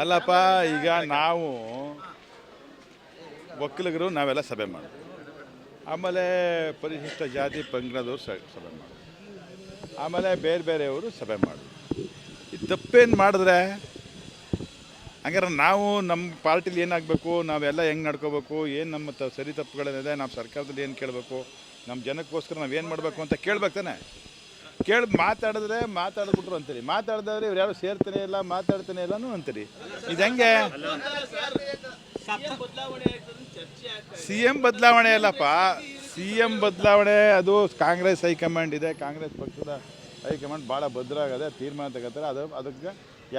ಅಲ್ಲಪ್ಪ, ಈಗ ನಾವು ಒಕ್ಕಲಿಗರು ನಾವೆಲ್ಲ ಸಭೆ ಮಾಡೋದು. ಆಮೇಲೆ ಪರಿಶಿಷ್ಟ ಜಾತಿ ಪಂಗಡದವರು ಸಭೆ ಮಾಡೋದು. ಆಮೇಲೆ ಬೇರೆ ಬೇರೆಯವರು ಸಭೆ ಮಾಡೋದು. ಈ ತಪ್ಪೇನು ಮಾಡಿದ್ರೆ ಹಂಗಾರೆ ನಾವು ನಮ್ಮ ಪಾರ್ಟಿಲಿ ಏನಾಗಬೇಕು, ನಾವೆಲ್ಲ ಹೆಂಗೆ ನಡ್ಕೋಬೇಕು, ಏನು ನಮ್ಮ ತ, ಸರಿ ತಪ್ಪುಗಳೇನಿದೆ, ನಾವು ಸರ್ಕಾರದಲ್ಲಿ ಏನು ಕೇಳಬೇಕು ನಮ್ಮ ಜನಕ್ಕೋಸ್ಕರ ನಾವು ಏನು ಮಾಡಬೇಕು ಅಂತ ಕೇಳ್ಬೇಕು ತಾನೆ. ಕೇಳಿ ಮಾತಾಡಿದ್ರೆ ಮಾತಾಡ್ಬಿಟ್ರು ಅಂತೀರಿ. ಮಾತಾಡ್ದವ್ರೆ ಇವ್ರು ಯಾರು ಸೇರ್ತಾನೆ ಇಲ್ಲ, ಮಾತಾಡ್ತಾನೆ ಇಲ್ಲನೂ ಅಂತೀರಿ. ಇದು ಹೆಂಗೆ? ಸಿ ಎಂ ಬದಲಾವಣೆ ಅಲ್ಲಪ್ಪ. ಸಿ ಎಂ ಬದಲಾವಣೆ, ಅದು ಕಾಂಗ್ರೆಸ್ ಹೈಕಮಾಂಡ್ ಇದೆ. ಕಾಂಗ್ರೆಸ್ ಪಕ್ಷದ ಹೈಕಮಾಂಡ್ ಭಾಳ ಭದ್ರ ಆಗದೆ ತೀರ್ಮಾನ ತಗೋತಾರೆ. ಅದು ಅದಕ್ಕೆ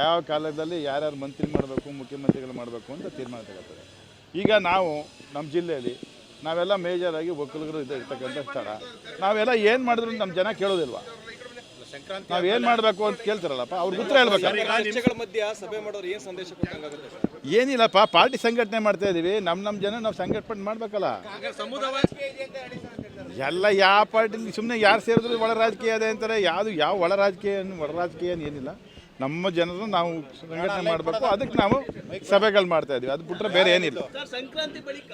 ಯಾವ ಕಾಲದಲ್ಲಿ ಯಾರ್ಯಾರು ಮಂತ್ರಿ ಮಾಡಬೇಕು, ಮುಖ್ಯಮಂತ್ರಿಗಳು ಮಾಡಬೇಕು ಅಂತ ತೀರ್ಮಾನ ತಗೋತಾರೆ. ಈಗ ನಾವು ನಮ್ಮ ಜಿಲ್ಲೆಯಲ್ಲಿ ನಾವೆಲ್ಲ ಮೇಜರಾಗಿ ಒಕ್ಕಲಿಗರು ಇದೆ ಇರ್ತಕ್ಕಂಥ ಸ್ಥಳ. ನಾವೆಲ್ಲ ಏನು ಮಾಡಿದ್ರು ನಮ್ಮ ಜನ ಕೇಳೋದಿಲ್ವಾ? ನಾವು ಏನು ಮಾಡಬೇಕು ಅಂತ ಕೇಳ್ತಾರಲ್ಲಪ್ಪ ಅವ್ರಿಗೆ ಉತ್ತರ ಹೇಳ್ಬೇಕು. ಏನಿಲ್ಲಪ್ಪ ಪಾರ್ಟಿ ಸಂಘಟನೆ ಮಾಡ್ತಾ ಇದೀವಿ. ನಮ್ಮ ನಮ್ಮ ಜನ ನಾವು ಸಂಘಟನೆ ಮಾಡ್ಬೇಕಲ್ಲ. ಎಲ್ಲ ಯಾವ ಪಾರ್ಟಿ ಸುಮ್ಮನೆ ಯಾರು ಸೇರಿದ್ರು ಒಳ ರಾಜಕೀಯ ಅದೇ ಅಂತಾರೆ. ಯಾವುದು ಯಾವ ಒಳ ರಾಜಕೀಯ ಒಳ ರಾಜಕೀಯ ಏನು ಏನಿಲ್ಲ. ನಮ್ಮ ಜನರು ನಾವು ಸಂಘಟನೆ ಮಾಡಬೇಕು. ಅದಕ್ಕೆ ನಾವು ಸಭೆಗಳು ಮಾಡ್ತಾ ಇದೀವಿ. ಅದು ಬಿಟ್ರೆ ಬೇರೆ ಏನಿಲ್ಲ. ಸಂಕ್ರಾಂತಿ ಬಳಿಕ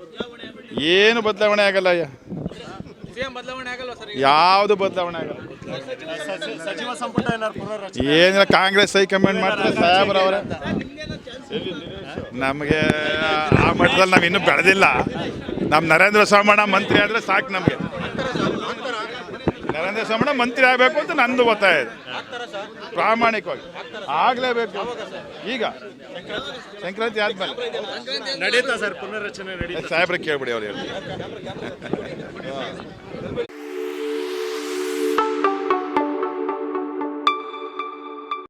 ಬದಲಾವಣೆ ಏನು ಬದಲಾವಣೆ ಆಗಲ್ಲ ಅಯ್ಯ. ಯಾವುದು ಬದಲಾವಣೆ ಆಗಲ್ಲ. ಸಚಿವ ಸಂಪುಟ ಏನಿಲ್ಲ ಕಾಂಗ್ರೆಸ್ ಹೈಕಮಾಂಡ್ ಮಾಡ್ತಾರೆ ಸಾಹೇಬ್ರವರ ನಮಗೆ ಆ ಮಟ್ಟದಲ್ಲಿ ನಾವು ಇನ್ನೂ ಬೆಳೆದಿಲ್ಲ. ನಮ್ಮ ನರೇಂದ್ರ ಸ್ವಾಮಣ್ಣ ಮಂತ್ರಿ ಆದರೆ ಸಾಕು ನಮಗೆ. ನರೇಂದ್ರ ಸೋಮಣ್ಣ ಮಂತ್ರಿ ಆಗಬೇಕು ಅಂತ ನಂದು ಒತ್ತಾಯ ಇದೆ. ಪ್ರಾಮಾಣಿಕವಾಗಿ. ಆಗಲೇಬೇಕು. ಈಗ. ಸಂಕ್ರಾಂತಿ ಆದ್ಮೇಲೆ. ನಡೀತಾ ಸರ್ ಪುನರ್ರಚನೆ ಸಾಹೇಬ್ರಿಗೆ ಕೇಳ್ಬಿಡಿ ಅವ್ರು ಹೇಳಿ